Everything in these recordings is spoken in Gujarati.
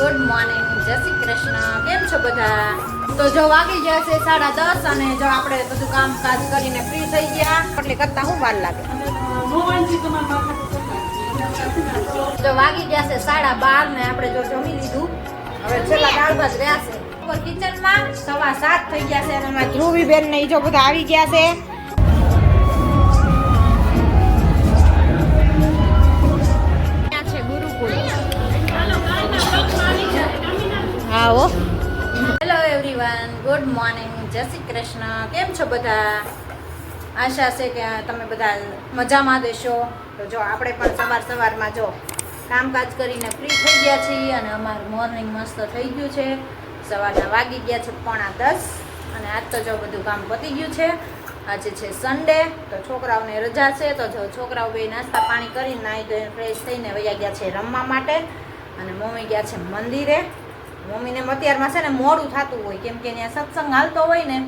Good morning. જય શ્રી કૃષ્ણ. કેમ છો બધા? તો જો વાગી ગયા છે સાડા દસ અને જો આપણે બધું કામકાજ કરીને ફ્રી થઈ ગયા. એટલે કરતા હું વાર લાગે. જો વાગી ગયા છે સાડા બાર ને આપણે જો જમી લીધું. હવે છેલ્લા દાળ ભાત રહ્યા છે. કિચનમાં સવા સાત થઈ ગયા છે અને ધ્રુવી બેન ને જો બધા આવી ગયા છે. જય શ્રી કૃષ્ણ. કેમ છો બધા? આશા છે કે તમે બધા મજામાં દેશો તો જો આપણે પણ સવાર સવારમાં જો કામકાજ કરીને ફ્રી થઈ ગયા છીએ અને અમારું મોર્નિંગ મસ્ત થઈ ગયું છે. સવારના વાગી ગયા છે પોણા દસ અને આજ તો જો બધું કામ પતી ગયું છે. આજે છે સન્ડે તો છોકરાઓને રજા છે. તો જો છોકરાઓ બે નાસ્તા પાણી કરીને નાહી ધોઈને ફ્રેશ થઈને વયા ગયા છે રમવા માટે. અને મમ્મી ગયા છે મંદિરે. મમ્મીને અત્યારમાં છે ને મોડું થતું હોય, કેમ કે ત્યાં સત્સંગ હાલતો હોય ને,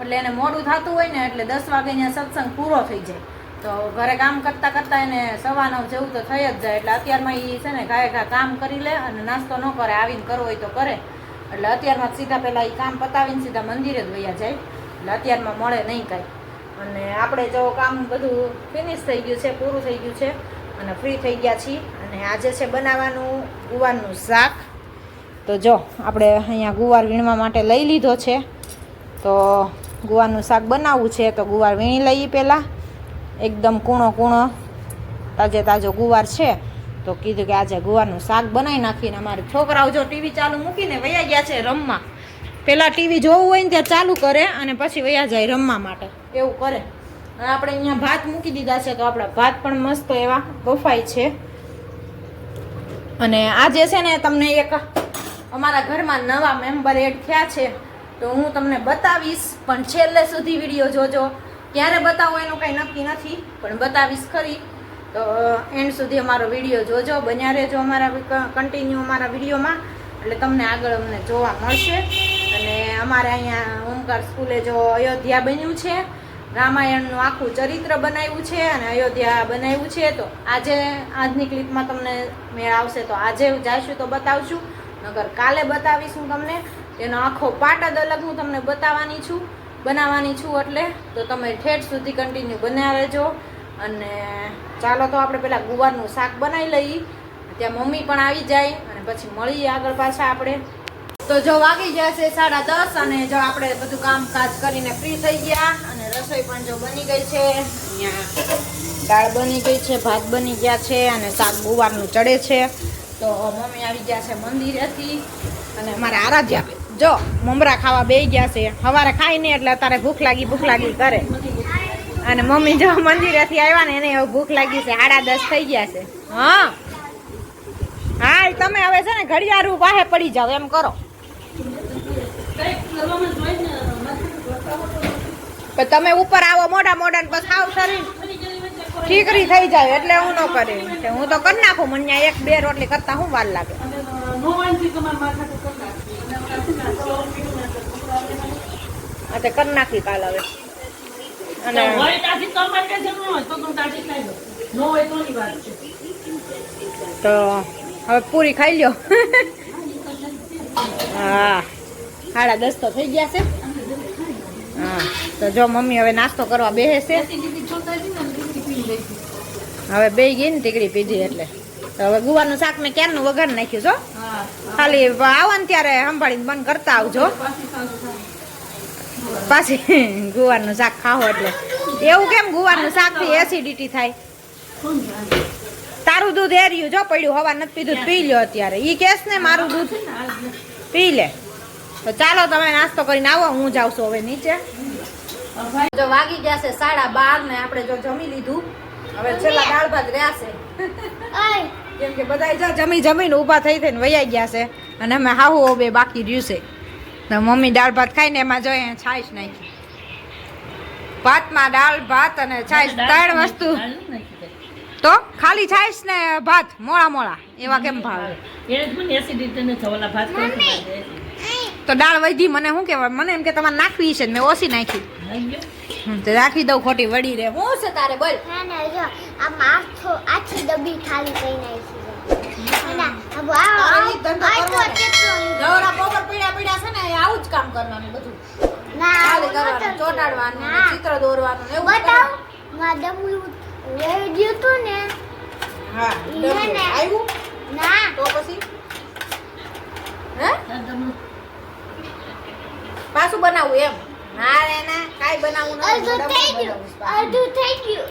એટલે એને મોડું થતું હોય ને, એટલે દસ વાગે ત્યાં સત્સંગ પૂરો થઈ જાય. તો ઘરે કામ કરતાં કરતાં એને સવા નવ જેવું તો થઈ જ જાય, એટલે અત્યારમાં એ છે ને ઘાય ઘા કામ કરી લે અને નાસ્તો ન કરે, આવીને કરવો હોય તો કરે. એટલે અત્યારમાં સીધા પહેલાં એ કામ પતાવીને સીધા મંદિરે જ વયા જાય, એટલે અત્યારમાં મળે નહીં કાંઈ. અને આપણે જો કામ બધું ફિનિશ થઈ ગયું છે, પૂરું થઈ ગયું છે, અને ફ્રી થઈ ગયા છીએ, અને આજે છે બનાવવાનું ગુવારનું શાક. તો જો, આપણે અહીંયા ગુવાર વીણવા માટે લઈ લીધો છે. તો ગુવારનું શાક બનાવવું છે, તો ગુવાર વીણી લઈએ પહેલાં. એકદમ કૂણો કૂણો, તાજે તાજો ગુવાર છે. તો કીધું કે આજે ગુવારનું શાક બનાવી નાખીને અમારે છોકરાઓ જો ટીવી ચાલુ મૂકીને વયા ગયા છે રમવા. પહેલાં ટીવી જોવું હોય ને ત્યાં ચાલુ કરે અને પછી વયા જાય રમવા માટે. એવું કરે. અને આપણે અહીંયા ભાત મૂકી દીધા છે, તો આપણા ભાત પણ મસ્ત એવા બફાય છે. અને આજે છે ને તમને એક અમારા ઘરમાં નવા મેમ્બર એડ થયા છે. તો હું તમને બતાવીશ, પણ છેલ્લે સુધી વીડિયો જોજો. ક્યારે બતાવો એનું કંઈ નક્કી નથી, પણ બતાવીશ ખરી. તો એન્ડ સુધી અમારો વીડિયો જોજો. બન્યા રહેજો અમારા કન્ટિન્યુ અમારા વિડીયોમાં. એટલે તમને આગળ અમને જોવા મળશે. અને અમારે અહીંયા ઓમકાર સ્કૂલે જો અયોધ્યા બન્યું છે, રામાયણનું આખું ચરિત્ર બનાવ્યું છે અને અયોધ્યા બનાવ્યું છે. તો આજે આજની ક્લિપમાં તમને મેળ આવશે. તો આજે જઈશું તો બતાવશું. નગર કાલે બતાવીશ હું તમને. એનો આખો પાટ જ અલગ હું તમને બતાવવાની છું. બનાવવાની છું એટલે તો તમે ઠેઠ સુધી કન્ટિન્યુ બનાવ્યા રહેજો. અને ચાલો તો આપણે પેલા ગુવારનું શાક બનાવી લઈએ. ત્યાં મમ્મી પણ આવી જાય અને પછી મળીએ આગળ પાછા આપણે. તો જો વાગી જશે સાડા દસ અને જો આપણે બધું કામકાજ કરીને ફ્રી થઈ ગયા અને રસોઈ પણ જો બની ગઈ છે. અહીંયા દાળ બની ગઈ છે, ભાત બની ગયા છે અને શાક ગુવારનું ચડે છે. તો મમ્મી આવી ગયા છે મંદિરેથી અને અમારા આરાધ્યા જો, મમરા ખાવા બે ગયા છે. સવારે ખાઈ નહીં એટલે અત્યારે ભૂખ લાગી ભૂખ લાગી કરે અને મમ્મી જો મંદિરેથી આવ્યા ને એને ભૂખ લાગી છે. સાડા દસ થઈ ગયા છે. હા. હા તમે હવે છે ને ઘડિયાળું વાહે પડી જાવ એમ કરો. તમે ઉપર આવો મોડા મોડા ને બસ આવ શરીર. ઠીકરી થઈ જાય એટલે હું ન કરી. હું તો કરી નાખું મને એક બે રોટલી કરતા હું વાર લાગે. આ તે કરી નાખી કાલ હવે. અને તો હવે પૂરી ખાઈ લ્યો. હા. સાડા દસ તો થઈ ગયા છે. હા તો જો મમ્મી હવે નાસ્તો કરવા બેસે છે. હવે બે ગઈ ને ટીકડી પીધી એટલે. હવે ગુવારનું શાક મેં ક્યારનું વઘાર નાખ્યું છો? ખાલી આવો ને ત્યારે સંભાળીને બંધ કરતા આવજો. પાછી ગુવારનું શાક ખાઓ એટલે. એવું કેમ ગુવારનું શાકથી એસિડિટી થાય? તારું દૂધ એર્યું જો, પડ્યું હવા નથી પીધું, પી લ્યો અત્યારે. ઈ કેસ ને મારું દૂધ. પી લે. તો ચાલો તમે નાસ્તો કરીને આવો, હું જાઉં છું હવે નીચે. જો વાગી ગયા છે સાડા બાર ને આપણે જો જમી લીધું. હવે છેલ્લા દાળ ભાત રહ્યા છે. કેમ કે બધા જમી જમીને ઊભા થઈ થઈને વૈયા ગયા છે. અને અમે હાહુ બે બાકી રહ્યું છે. તો મમ્મી દાળ ભાત ખાઈને એમાં જોઈએ છાશ નાખી. ભાતમાં દાળ ભાત અને છાશ ત્રણ વસ્તુ. તો ખાલી છાશ ને ભાત મોળા મોળા. એવા કેમ ભાવે? તો દાળ વધી મને શું કહેવાય મને એમ કે તમારે નાખવી છે મેં ઓછી નાખી. તો રાખી દઉં ખોટી વડી રે. હું છે તારે બોલ. આખી ડબ્બી ખાલી કરી નાખી ના તો પછી? હે? પાછું બનાવવું એમ. મારે એને કાઈ કાંઈ બનાવવું અડધું થઈ ગયું. અડધું થઈ ગયું.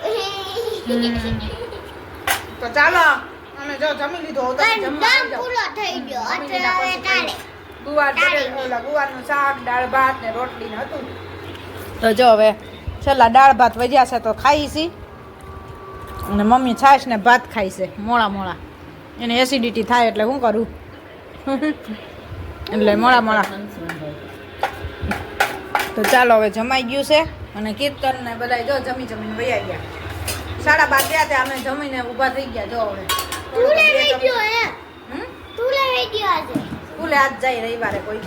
તો ચાલો અમે જો જમી લીધો હવે તમે જમવા. પૂરો થઈ ગયો. અત્યારે ગુવાર ઓલા ગુવારનું શાક દાળ ભાત ને રોટલી ને હતું. તો જો હવે છેલ્લા દાળ ભાત વધ્યા છે તો ખાઈ છી. અને મમ્મી છાશ ને ભાત ખાઈ છે મોળા મોળા. એને એસિડિટી થાય એટલે શું કરું? એટલે મોળા મોળા. તો ચાલો હવે જમાઈ ગયું છે અને કીર્તન ને બધા જો જમી જમીને વૈયા ગયા. સાડા બાર ગયા ત્યાં અમે જમીને ઊભા થઈ ગયા જો હવે. તું લઈ ગયો હે. હમ? તું લઈ ગયો આજે. સ્કૂલે આજ જાય રવિવારે કોઈ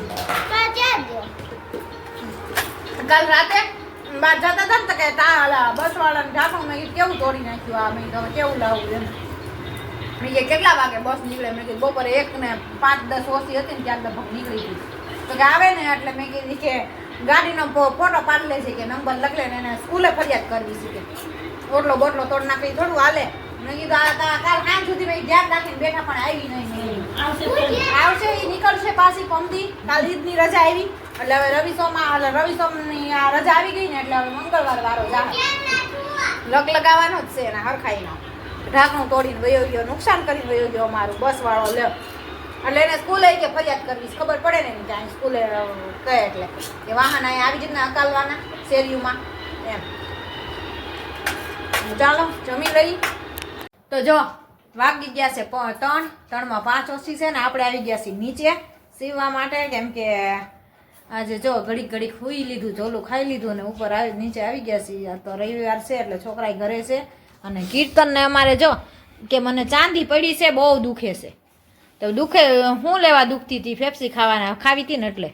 કાલ રાતે બહાર જતા હતા ને તો કે તા હાલા બસ વાળાને જાતો મેં કેવું તોડી નાખ્યું આ મેં? કેવું લાવવું એમ? મેં કે કેટલા વાગે બસ નીકળે? મેં કીધું બપોરે એક ને પાંચ દસ ઓછી હતી ને ત્યાર લગભગ નીકળી ગઈ. તો કે આવે ને? એટલે મેં કીધી કે ગાડીનો ફોટો પાડી લે છે કે નંબર લખલે ને એને સ્કૂલે ફરિયાદ કરવી છે કે ઓટલો બોટલો તોડ નાખી થોડું હાલે. તા- કાલ સાંજ સુધી મેં ધ્યાન રાખીને બેઠા પણ આવી નહીં આવશે એ નીકળશે પાછી પમદી. કાલ ઈદની રજા આવી. એટલે હવે રવિ સોમા એટલે રવિ સોમની આ રજા આવી ગઈ ને એટલે હવે મંગળવાર વારો જાય લગ લગાવવાનો જ છે એના હરખાઈનો. ઢાંકણું તોડીને વયો ગયો નુકસાન કરીને વયો ગયો અમારું બસ વાળો લે એટલે એને સ્કૂલે કે ફરિયાદ કરવી ખબર પડે ને કે અહીં સ્કૂલે કહે એટલે કે વાહન અહીં આવી રીતના અકાલવાના શેરીઓમાં. એમ. ચાલો, જમી લઈ તો જો, વાગી ગયા છે ત્રણ. ત્રણમાં પાંચ ઓછી છે ને આપણે આવી ગયા છીએ નીચે સીવવા માટે. કેમ કે આજે જો ઘડીક ઘડીક હુઈ લીધું ઝોલું ખાઈ લીધું ને ઉપર આવી, નીચે આવી ગયા છીએ. તો રવિવાર છે એટલે છોકરાએ ઘરે છે. અને કીર્તનને અમારે જો, કે મને ચાંદી પડી છે, બહુ દુખે છે. તો દુખે હું લેવા દુખતી હતી? ફેફસી ખાવાના. ખાવી હતી ને એટલે?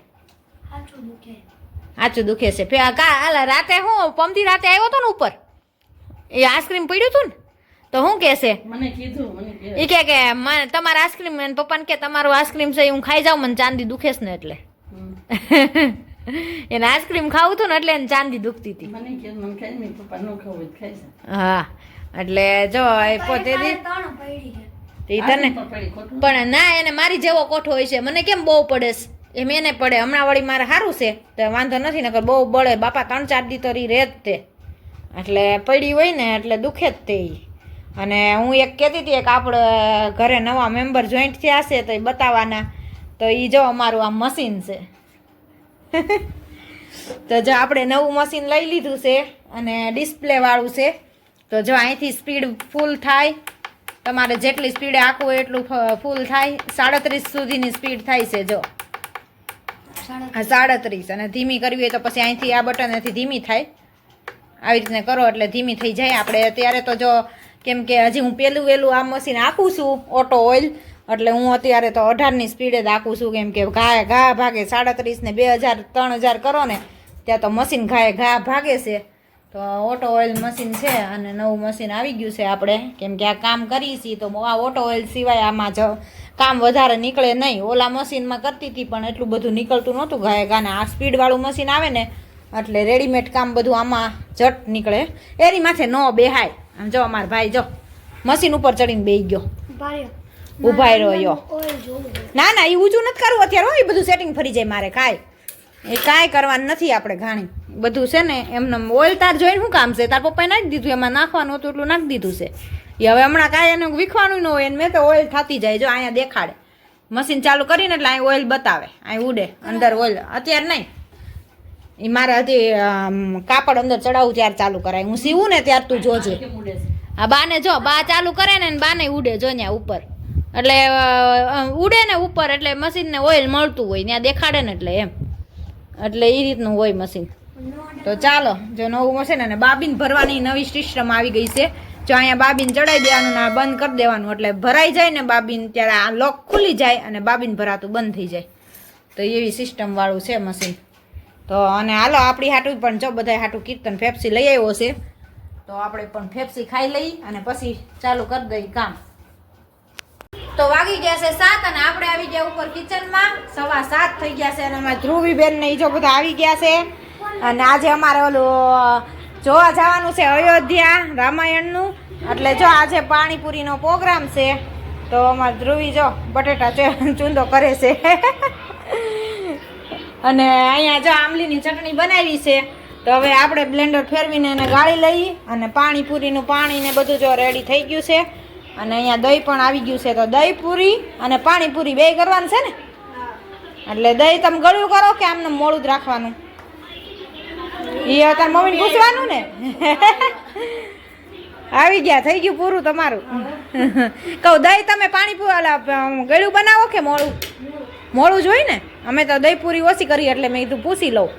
સાચું દુખે. છે. ફે કા આલા રાતે હું પમતી રાતે આવ્યો હતો ને ઉપર? એ આઈસ્ક્રીમ પડ્યું હતું ને? તો શું કહેશે મને કીધું એ કે. કે મને તમારા આઈસ્ક્રીમ અને પપ્પાને કે તમારું આઈસ્ક્રીમ છે એ હું ખાઈ જાઉં મને ચાંદી દુખે છે ને એટલે. એને આઈસ્ક્રીમ ખાવું હતું ને એટલે એને ચાંદી દુખતી હતી. છે હા એટલે જો એ પોતે ઈ તને પણ ના એને મારી જેવો કોઠો હોય છે. મને કેમ બહુ પડે છે એમ એને પડે. હમણાં વળી મારે સારું છે. તો વાંધો નથી નકર બહુ બળે. બાપા ત્રણ ચાર દી તો રી રહે જ તે. એટલે પડી હોય ને એટલે દુખે જ તે અને હું એક કહેતી હતી એક આપણે ઘરે નવા મેમ્બર જોઈન્ટ થયા છે તો એ બતાવવાના. તો એ જો અમારું આ મશીન છે. તો જો આપણે નવું મશીન લઈ લીધું છે અને ડિસ્પ્લેવાળું છે. તો જો અહીંથી સ્પીડ ફૂલ થાય. તમારે જેટલી સ્પીડે આખું હોય એટલું ફૂલ થાય. સાડત્રીસ સુધીની સ્પીડ થાય છે જો. આ સાડત્રીસ. અને ધીમી કરવી હોય તો પછી અહીંથી આ બટનેથી ધીમી થાય. આવી રીતને કરો એટલે ધીમી થઈ જાય. આપણે અત્યારે તો જો કેમ કે હજી હું પેલું વહેલું આ મશીન આખું છું ઓટો ઓઇલ એટલે હું અત્યારે તો અઢારની સ્પીડે જ આખું છું. કેમ કે ઘા ઘા ભાગે સાડત્રીસ ને બે હજાર ત્રણ હજાર કરો ને ત્યાં તો મશીન ઘાએ ઘા ભાગે છે. તો ઓટો ઓઇલ મશીન છે અને નવું મશીન આવી ગયું છે આપણે. કેમ કે આ કામ કરીએ છીએ તો આ ઓટો ઓઇલ સિવાય આમાં જ કામ વધારે નીકળે નહીં. ઓલા મશીનમાં કરતી હતી પણ એટલું બધું નીકળતું નહોતું ગાય ગાને આ સ્પીડવાળું મશીન આવે ને એટલે રેડીમેડ કામ બધું આમાં જટ નીકળે. એની માથે ન બેહાય. આમ જો અમાર ભાઈ જો મશીન ઉપર ચડીને બેહી ગયો. ભાઈ ઊભાઈ રહ્યો ના ના એ ઊંચું નથી કરવું. અત્યારે એ બધું સેટિંગ ફરી જાય મારે કાંઈ. એ કાંઈ કરવાનું નથી આપણે ઘાણી. બધું છે ને એમને ઓઇલ તાર જોઈને શું કામ છે? તાર પપ્પાએ નાખી દીધું એમાં નાખવાનું હતું એટલું નાખી દીધું છે. એ હવે હમણાં કાંઈ એને વીખવાનું ન હોય એને મેં તો ઓઇલ થતી જાય જો અહીંયા દેખાડે. મશીન ચાલુ કરીને એટલે અહીં ઓઇલ બતાવે અહીં ઉડે અંદર ઓઇલ. અત્યારે નહીં. એ મારે હજી કાપડ અંદર ચડાવું ત્યારે ચાલુ કરાય. હું સીવું ને ત્યારે તું જોજે. આ બાને જો બા ચાલુ કરે ને બાને ઉડે જો ત્યાં ઉપર. એટલે ઉડે ને ઉપર એટલે મશીનને ઓઇલ મળતું હોય ત્યાં દેખાડે ને એટલે એમ. એટલે એ રીતનું હોય મશીન. તો ચાલો, જો નવું મશીન અને બાબીન ભરવાની નવી સિસ્ટમ આવી ગઈ છે. જો અહીંયા બાબીન ચડાવી દેવાનું આ બંધ કરી દેવાનું. એટલે ભરાઈ જાય ને બાબીન, ત્યારે આ લોક ખુલી જાય અને બાબીન ભરાતું બંધ થઈ જાય. તો એવી સિસ્ટમવાળું છે મશીન. તો અને હાલો, આપણી હાટું પણ જો બધા હાટું કીર્તન ફેફસી લઈ આવ્યો છે. તો આપણે પણ ફેફસી ખાઈ લઈ અને પછી ચાલુ કરી દઈએ કામ. તો વાગી ગયા છે સાત અને આપણે આવી ગયા ઉપર કિચનમાં. સવા સાત થઈ ગયા છે અને અમારે ધ્રુવી બેન ને ઈ જો બધા આવી ગયા છે. અને આજે અમારે ઓલું જોવા જવાનું છે અયોધ્યા રામાયણનું. એટલે જો આજે પાણીપુરીનો પ્રોગ્રામ છે, તો અમારે ધ્રુવી જો બટેટા ચૂંદો કરે છે. અને અહીંયા જો આમલીની ચટણી બનાવી છે, તો હવે આપણે બ્લેન્ડર ફેરવીને એને ગાળી લઈ અને પાણીપુરીનું પાણી ને બધું જો રેડી થઈ ગયું છે. અને અહીંયા દહીં પણ આવી ગયું છે, તો દહીં પૂરી અને પાણીપુરી બે કરવાનું છે ને? એટલે દહીં તમે ગળ્યું કરો કે આમને મોડું જ રાખવાનું? એ તાર મમ્મીને પૂછવાનું ને? આવી ગયા, થઈ ગયું પૂરું તમારું. કહું, દહીં તમે પાણી ગળ્યું બનાવો કે મોડું? મોડું જ ને? અમે તો દહીં પૂરી ઓછી કરી, એટલે મેં કીધું પૂછી લઉં.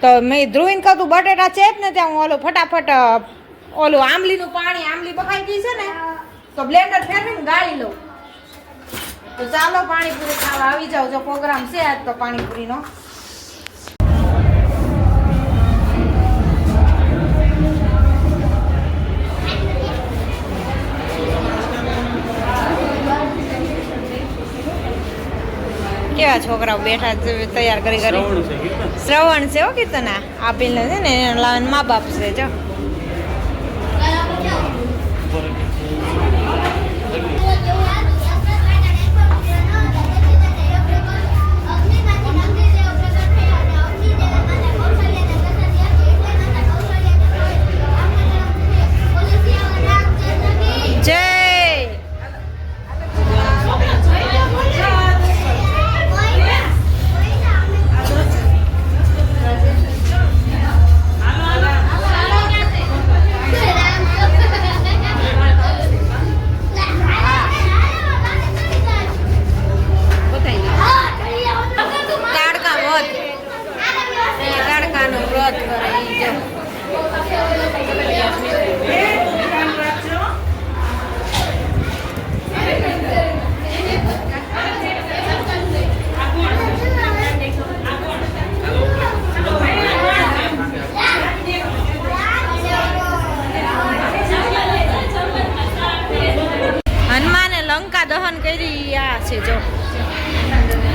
તો મેં ધ્રુવીને કહું બટેટા જ ને ત્યાં, હું ઓલું ફટાફટ ઓલું આંબલીનું પાણી, આંબલી પકાઈ ગઈ છે ને? તો બ્લેન્ડર ફેરવીને ગાળી લઉં. તો ચાલો પાણીપુરી ખાવા આવી જાવ જો પ્રોગ્રામ છે આજ તો પાણીપુરીનો. કેવા છોકરાઓ બેઠા તૈયાર કરી કરી. શ્રવણ છે હો કીર્તના આપીને છે ને એને લાવન મા બાપ છે જો.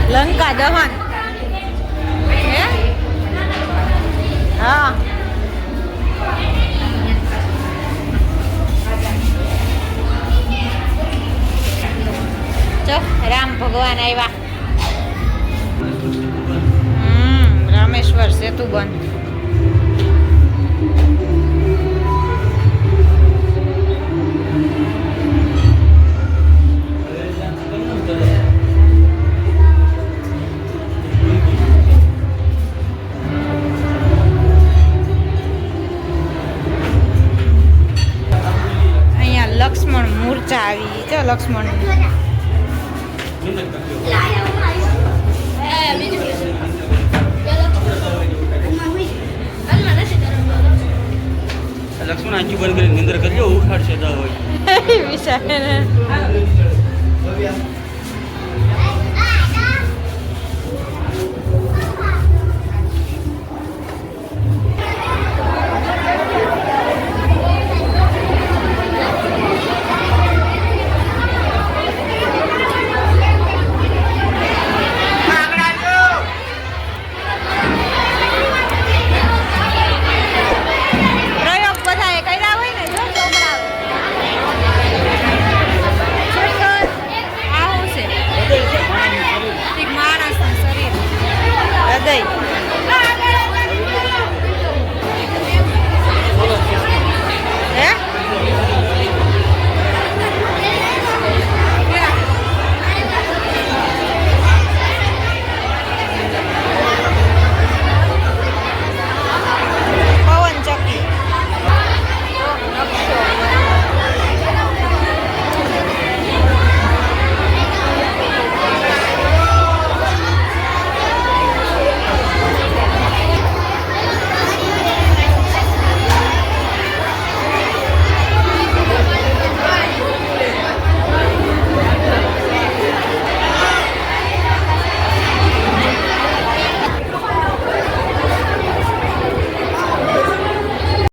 લંકા દહન હે હા જો રામ ભગવાન આવ્યા હમ લક્ષ્મણ. લક્ષ્મણ આંખી બંધ કરીને નિંદર કરજો ઉખાડશે તો હોય. વિશાળ